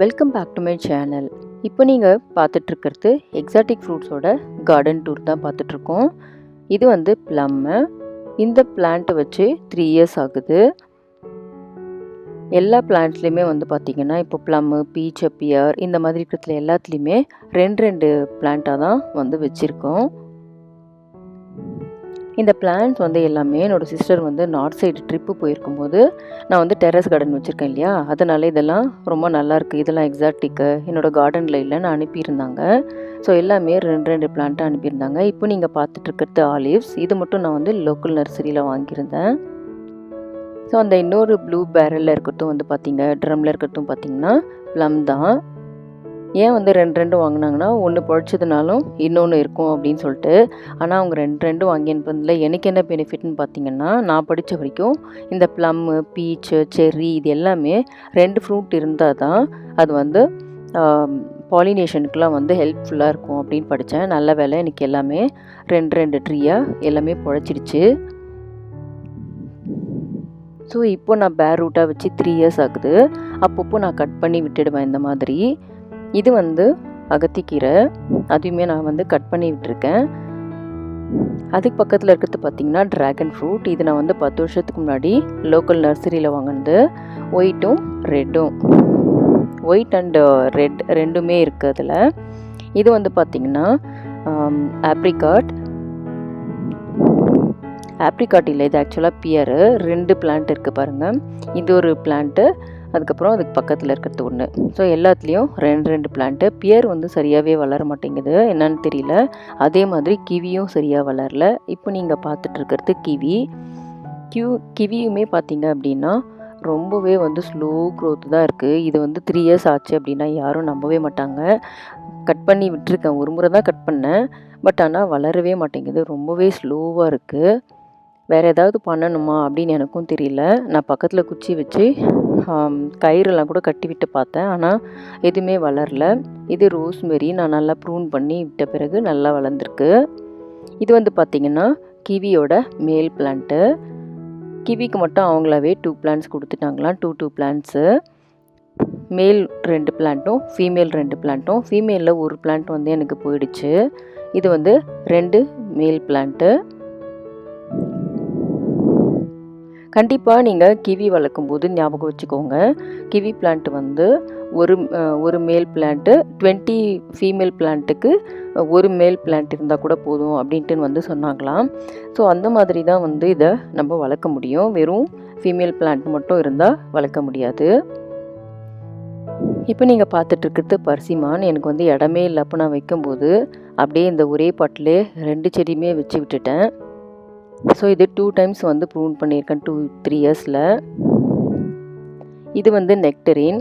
Welcome back to my channel இப்போ நீங்கள் பார்த்துட்ருக்கிறது எக்ஸாட்டிக் ஃப்ரூட்ஸோட கார்டன் டூர் தான் பார்த்துட்ருக்கோம். இது வந்து ப்ளம்மு இந்த பிளான்ட்டை வச்சு த்ரீ இயர்ஸ் ஆகுது. எல்லா பிளான்ட்லேயுமே வந்து பார்த்திங்கன்னா இப்போ ப்ளம்மு பீச் அப்பியர் இந்த மாதிரி இருக்கிறதுல எல்லாத்துலேயுமே ரெண்டு ரெண்டு பிளான்ட்டாக தான் வந்து வச்சுருக்கோம். இந்த பிளான்ஸ் வந்து எல்லாமே என்னோடய சிஸ்டர் வந்து நார்த் சைடு ட்ரிப்பு போயிருக்கும்போது நான் வந்து டெரஸ் கார்டன் வச்சுருக்கேன் இல்லையா? அதனால் இதெல்லாம் ரொம்ப நல்லாயிருக்கு இதெல்லாம் எக்ஸாக்டிக்கு என்னோடய கார்டனில் இல்லைன்னு அனுப்பியிருந்தாங்க. ஸோ எல்லாமே ரெண்டு ரெண்டு பிளான்ட்டாக அனுப்பியிருந்தாங்க. இப்போ நீங்கள் பார்த்துட்ருக்கிறது ஆலிவ்ஸ் இது மட்டும் நான் வந்து லோக்கல் நர்சரியில் வாங்கியிருந்தேன். ஸோ அந்த இன்னொரு ப்ளூ பேரலில் இருக்கட்டும் வந்து பார்த்தீங்க ட்ரம்மில் இருக்கட்டும் பார்த்தீங்கன்னா ப்ளம் தான். ஏன் வந்து ரெண்டு ரெண்டு வாங்கினாங்கன்னா ஒன்று பழிச்சதுனாலும் இன்னொன்று இருக்கும் அப்படின்னு சொல்லிட்டு. ஆனால் அவங்க ரெண்டு ரெண்டு வாங்கி அனுப்புனதில் எனக்கு என்ன பெனிஃபிட்னு பார்த்தீங்கன்னா நான் படித்த வரைக்கும் இந்த ப்ளம்மு பீச்சு செர்ரி இது எல்லாமே ரெண்டு ஃப்ரூட் இருந்தால் தான் அது வந்து பாலினேஷனுக்குலாம் வந்து ஹெல்ப்ஃபுல்லாக இருக்கும் அப்படின்னு படித்தேன் நல்ல வேலை எனக்கு எல்லாமே ரெண்டு ரெண்டு ட்ரீயாக எல்லாமே பொழைச்சிடுச்சு. ஸோ இப்போ நான் பேர் ரூட்டாக வச்சு த்ரீ இயர்ஸ் ஆகுது. அப்பப்போ நான் கட் பண்ணி விட்டுடுவேன் இந்த மாதிரி. இது வந்து அகத்திக்கீரை. அதையுமே நான் வந்து கட் பண்ணி விட்டுருக்கேன். அதுக்கு பக்கத்தில் இருக்கிறது பார்த்திங்கன்னா ட்ராகன் ஃப்ரூட் இது நான் வந்து பத்து வருஷத்துக்கு முன்னாடி லோக்கல் நர்சரியில் வாங்கினது. ஒயிட்டும் ரெட்டும் ஒயிட் அண்டு ரெட் ரெண்டுமே இருக்குது அதில். இது வந்து பார்த்திங்கன்னா ஆப்ரிகாட் ஆப்ரிகாட் இல்லை இது ஆக்சுவலாக பியரு ரெண்டு பிளான்ட் இருக்குது பாருங்கள் இது ஒரு பிளான்ட்டு அதுக்கப்புறம் அதுக்கு பக்கத்தில் இருக்கிறது ஒன்று ஸோ எல்லாத்துலேயும் ரெண்டு ரெண்டு பிளான்ட்டு பியர் வந்து சரியாகவே வளர மாட்டேங்குது. என்னன்னு தெரியல. அதே மாதிரி கிவியும் சரியாக வளரல. இப்போ நீங்கள் பார்த்துட்டு இருக்கிறது கிவி. கியூ கிவியுமே பார்த்தீங்க அப்படின்னா ரொம்பவே வந்து ஸ்லோ க்ரோத் தான் இருக்குது இது வந்து த்ரீ இயர்ஸ் ஆச்சு அப்படின்னா யாரும் நம்பவே மாட்டாங்க. கட் பண்ணி விட்டுருக்கேன். ஒரு முறை தான் கட் பண்ணேன். பட் ஆனால் வளரவே மாட்டேங்குது. ரொம்பவே ஸ்லோவாக இருக்குது வேறு ஏதாவது பண்ணணுமா அப்படின்னு எனக்கும் தெரியல. நான் பக்கத்தில் குச்சி வச்சு கயிறுலாம் கூட கட்டி விட்டு பார்த்தேன். ஆனால் எதுவுமே வளரல. இது ரோஸ்மெரி நான் நல்லா ப்ரூன் பண்ணி விட்ட பிறகு நல்லா வளர்ந்துருக்கு. இது வந்து பார்த்திங்கன்னா கிவியோட மேல் பிளான்ட்டு கிவிக்கு மட்டும் அவங்களாவே டூ பிளான்ஸ் கொடுத்துட்டாங்களாம். டூ டூ பிளான்ஸு மேல் ரெண்டு பிளான்ட்டும் ஃபீமேல் ரெண்டு பிளான்ட்டும் ஃபீமேலில் ஒரு பிளான்ட் வந்து எனக்கு போயிடுச்சு. இது வந்து ரெண்டு மேல் பிளான்ட்டு கண்டிப்பாக நீங்கள் கிவி வளர்க்கும் போது ஞாபகம் வச்சுக்கோங்க. கிவி பிளான்ட் வந்து ஒரு ஒரு மேல் பிளான்ட்டு டுவெண்ட்டி ஃபீமேல் பிளான்ட்டுக்கு ஒரு மேல் பிளான்ட் இருந்தால் கூட போதும் அப்படின்ட்டு வந்து சொன்னாங்களாம். ஸோ அந்த மாதிரி தான் வந்து இதை நம்ம வளர்க்க முடியும். வெறும் ஃபீமேல் பிளான்ட் மட்டும் இருந்தால் வளர்க்க முடியாது. இப்போ நீங்கள் பார்த்துட்ருக்கிறது பரிசிமான் எனக்கு வந்து இடமே இல்லை. அப்போ நான் வைக்கும்போது அப்படியே இந்த ஒரே பாட்டிலே ரெண்டு செடியுமே வச்சு விட்டுட்டேன். ஸோ இது டூ டைம்ஸ் வந்து ப்ரூன் பண்ணியிருக்கேன் டூ த்ரீ இயர்ஸில் இது வந்து நெக்டரின்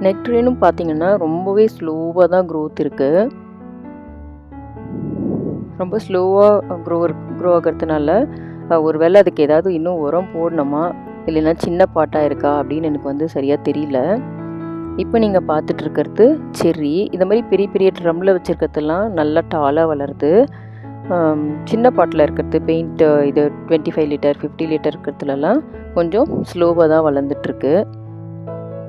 நெக்டரினும் பார்த்தீங்கன்னா ரொம்பவே ஸ்லோவாக தான் க்ரோத் இருக்குது ரொம்ப ஸ்லோவாக க்ரோ க்ரோ ஆகிறதுனால ஒருவேளை அதுக்கு ஏதாவது இன்னும் உரம் போடணுமா? இல்லைன்னா சின்ன பாட்டாக இருக்கா அப்படின்னு எனக்கு வந்து சரியாக தெரியல. இப்போ நீங்கள் பார்த்துட்ருக்கிறது செர்ரி. இந்த மாதிரி பெரிய பெரிய ட்ரம்மில் வச்சுருக்கிறதுலாம் நல்லா டாலாக வளருது. சின்ன பாட்டில் இருக்கிறது பெயிண்ட் இது twenty five litre fifty litre இருக்கிறதுலலாம் கொஞ்சம் ஸ்லோவாக தான் வளர்ந்துட்டுருக்கு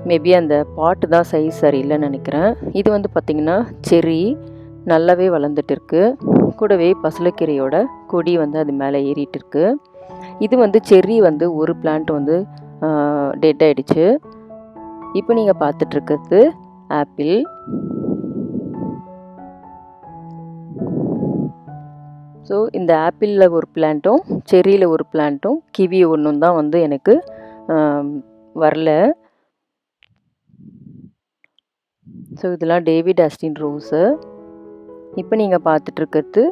மேபி அந்த பாட்டு தான் சைஸ் சரியில்லைன்னு நினைக்கிறேன். இது வந்து பார்த்திங்கன்னா செர்ரி நல்லாவே வளர்ந்துட்டு இருக்கு கூடவே பசலக்கீரையோட கொடி வந்து அது மேலே ஏறிட்டு இருக்குது இது வந்து செர்ரி வந்து ஒரு பிளான்ட் வந்து டெட் ஆகிடுச்சு இப்போ நீங்கள் பார்த்துட்ருக்கிறது ஆப்பிள் ஸோ இந்த ஆப்பிளில் ஒரு பிளான்ட்டும் செர்ரியில் ஒரு பிளான்ட்டும் கிவி ஒன்றும் தான் வந்து எனக்கு வரல. ஸோ இதெல்லாம் டேவிட் ஆஸ்டின் ரோஸு. இப்போ நீங்கள் பார்த்துட்ருக்கிறது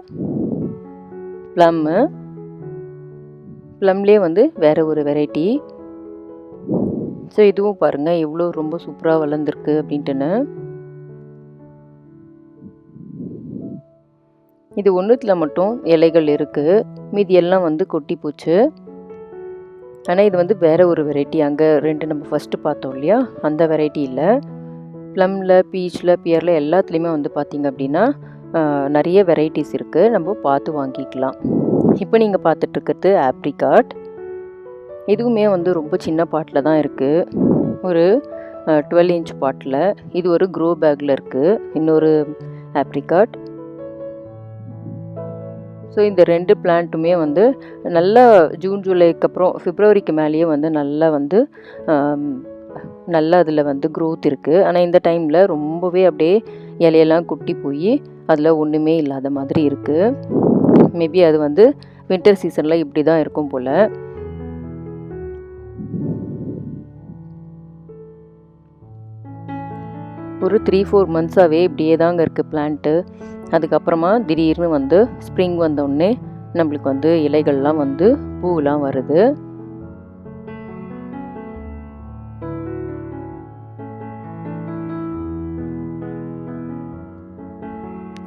ப்ளம்மு ப்ளம்லேயே வந்து வேறு ஒரு வெரைட்டி ஸோ இதுவும் பாருங்கள் எவ்வளோ ரொம்ப சூப்பராக வளர்ந்துருக்கு அப்படின்ட்டுன்னு. இது ஒன்றுத்தில் மட்டும் இலைகள் இருக்குது மீதி எல்லாம் வந்து கொட்டி போச்சு. ஆனால் இது வந்து வேறு ஒரு வெரைட்டி அங்கே ரெண்டு நம்ம ஃபஸ்ட்டு பார்த்தோம் இல்லையா? அந்த வெரைட்டி இல்லை. ப்ளம்மில் பீச்சில் பியரில் எல்லாத்துலேயுமே வந்து பார்த்திங்க அப்படின்னா நிறைய வெரைட்டிஸ் இருக்குது நம்ம பார்த்து வாங்கிக்கலாம். இப்போ நீங்கள் பார்த்துட்ருக்கிறது ஆப்ரிகாட் இதுவுமே வந்து ரொம்ப சின்ன பாட்டில் தான் இருக்குது ஒரு டுவெல் இன்ச் பாட்டில். இது ஒரு க்ரோ பேக்கில் இருக்குது இன்னொரு ஆப்ரிகாட் ஸோ இந்த ரெண்டு பிளான்ட்டுமே வந்து நல்லா ஜூன் ஜூலைக்கு அப்புறம் ஃபிப்ரவரிக்கு மேலேயே வந்து நல்லா வந்து நல்லா அதில் வந்து க்ரோத் இருக்குது ஆனால் இந்த டைமில் ரொம்பவே அப்படியே இலையெல்லாம் குட்டி போய் அதில் ஒன்றுமே இல்லாத மாதிரி இருக்குது மேபி அது வந்து வின்டர் சீசனில் இப்படி தான் இருக்கும் போல். ஒரு த்ரீ ஃபோர் மந்த்ஸாகவே இப்படியே தாங்க இருக்குது பிளான்ட்டு அதுக்கப்புறமா திடீர்னு வந்து ஸ்ப்ரிங் வந்தோடனே நம்மளுக்கு வந்து இலைகள்லாம் வந்து பூவெலாம் வருது.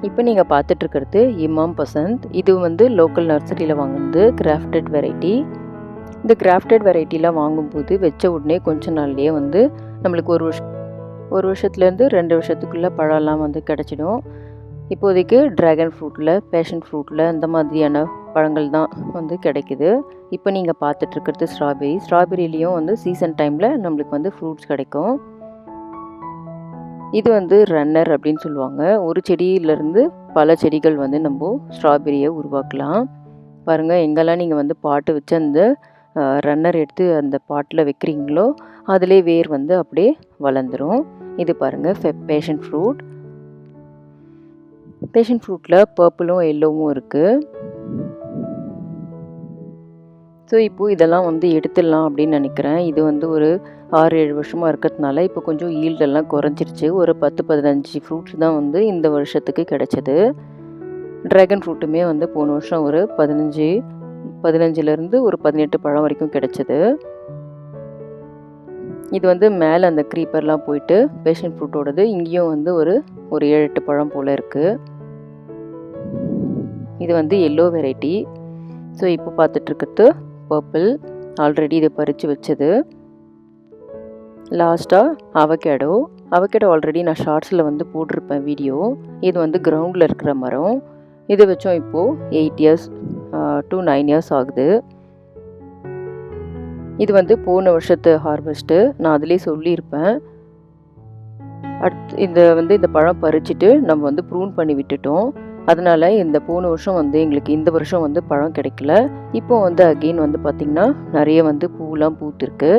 இப்போ நீங்கள் பார்த்துட்ருக்கிறது இமாம் பசந்த். இது வந்து லோக்கல் நர்சரியில் வாங்குனது கிராஃப்டட் வெரைட்டி. இந்த கிராஃப்டட் வெரைட்டிலாம் வாங்கும்போது வச்ச உடனே கொஞ்ச நாள்லேயே வந்து நம்மளுக்கு ஒரு வருஷம் ஒரு வருஷத்துலேருந்து ரெண்டு வருஷத்துக்குள்ளே பழம்லாம் வந்து கிடச்சிடும். இப்போதைக்கு ட்ராகன் ஃப்ரூட்டில் பேஷன் ஃப்ரூட்டில் இந்த மாதிரியான பழங்கள் தான் வந்து கிடைக்குது. இப்போ நீங்கள் பார்த்துட்ருக்கிறது ஸ்ட்ராபெரி. ஸ்ட்ராபெரிலேயும் வந்து சீசன் டைமில் நம்மளுக்கு வந்து ஃப்ரூட்ஸ் கிடைக்கும். இது வந்து ரன்னர் அப்படின்னு சொல்லுவாங்க. ஒரு செடியிலேருந்து பல செடிகள் வந்து நம்ம ஸ்ட்ராபெரியை உருவாக்கலாம். பாருங்கள் எங்கெல்லாம் நீங்கள் வந்து பாட்டு வச்சு அந்த ரன்னர் எடுத்து அந்த பாட்டில் வைக்கிறீங்களோ அதிலே வேர் வந்து அப்படியே வளர்ந்துடும் இது பாருங்கள் ஃபெ பேஷன் ஃப்ரூட் பேஷன் ஃப்ரூட்டில் பர்பிளும் எல்லோவும் இருக்குது ஸோ இப்போது இதெல்லாம் வந்து எடுத்துடலாம் அப்படின்னு நினைக்கிறேன். இது வந்து ஒரு ஆறு ஏழு வருஷமாக இருக்கிறதுனால இப்போ கொஞ்சம் ஈல்டெல்லாம் குறைஞ்சிருச்சு. ஒரு பத்து பதினஞ்சு ஃப்ரூட்ஸ் தான் வந்து இந்த வருஷத்துக்கு கிடைச்சது. ட்ராகன் ஃப்ரூட்டுமே வந்து போன வருஷம் ஒரு பதினஞ்சு பதினஞ்சுலேருந்து ஒரு பதினெட்டு பழம் வரைக்கும் கிடைச்சது. இது வந்து மேலே அந்த க்ரீப்பர்லாம் போயிட்டு பேஷன் ஃப்ரூட்டோடது இங்கேயும் வந்து ஒரு ஒரு ஏழு எட்டு பழம் போல் இருக்குது இது வந்து எல்லோ வெரைட்டி ஸோ இப்போ பார்த்துட்ருக்கிறது பர்பிள் ஆல்ரெடி இதை பறித்து வச்சது. லாஸ்ட்டாக அவகேடோ அவகேடோ ஆல்ரெடி நான் ஷார்ட்ஸில் வந்து போட்டிருப்பேன் வீடியோ இது வந்து கிரவுண்டில் இருக்கிற மரம். இதை வச்சோம் இப்போது eight years to nine years ஆகுது. இது வந்து போன வருஷத்து ஹார்வெஸ்ட்டு நான் அதுலேயே சொல்லியிருப்பேன். அடுத்து இந்த வந்து இந்த பழம் பறிச்சுட்டு நம்ம வந்து ப்ரூன் பண்ணி விட்டுட்டோம். அதனால் இந்த போன வருஷம் வந்து எங்களுக்கு இந்த வருஷம் வந்து பழம் கிடைக்கல. இப்போ வந்து அகெயின் வந்து பார்த்திங்கன்னா நிறைய வந்து பூலாம் பூத்துருக்கு.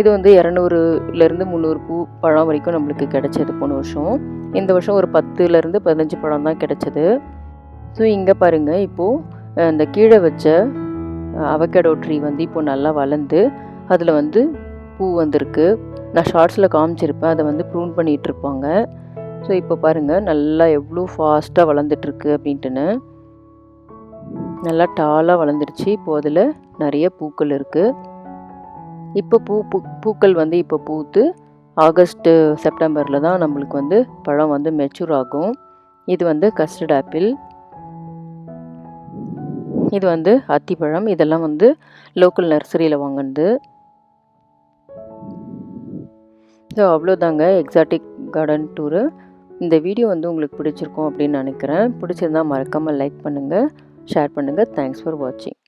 இது வந்து இரநூறுலேருந்து முந்நூறு பூ பழம் வரைக்கும் நம்மளுக்கு கிடைச்சது போன வருஷம். இந்த வருஷம் ஒரு பத்துலேருந்து பதினஞ்சு பழம் தான் கிடைச்சது. ஸோ இங்கே பாருங்கள் இப்போது இந்த கீழே வச்ச அவகேடோ ட்ரீ வந்து இப்போது நல்லா வளர்ந்து அதில் வந்து பூ வந்திருக்கு. நான் ஷார்ட்ஸில் காமிச்சிருப்பேன் அதை வந்து ப்ரூன் பண்ணிகிட்ருப்பாங்க ஸோ இப்போ பாருங்கள் நல்லா எவ்வளோ ஃபாஸ்ட்டாக வளர்ந்துட்டுருக்கு அப்படின்ட்டுன்னு. நல்லா டாலாக வளர்ந்துருச்சு இப்போது அதில் நிறைய பூக்கள் இருக்குது இப்போ பூ பூ பூக்கள் வந்து இப்போ பூத்து ஆகஸ்ட்டு செப்டம்பரில் தான் நம்மளுக்கு வந்து பழம் வந்து மெச்சூர் ஆகும். இது வந்து கஸ்டர்ட் ஆப்பிள் இது வந்து அத்திப்பழம் இதெல்லாம் வந்து லோக்கல் நர்சரியில் வாங்கினது. ஸோ அவ்வளோதாங்க. எக்ஸாட்டிக் கார்டன் டூரு இந்த வீடியோ வந்து உங்களுக்கு பிடிச்சிருக்கும் அப்படின்னு நினைக்கிறேன். பிடிச்சிருந்தா மறக்காமல் லைக் பண்ணுங்கள் ஷேர் பண்ணுங்கள் தேங்க்ஸ் ஃபார் வாட்சிங்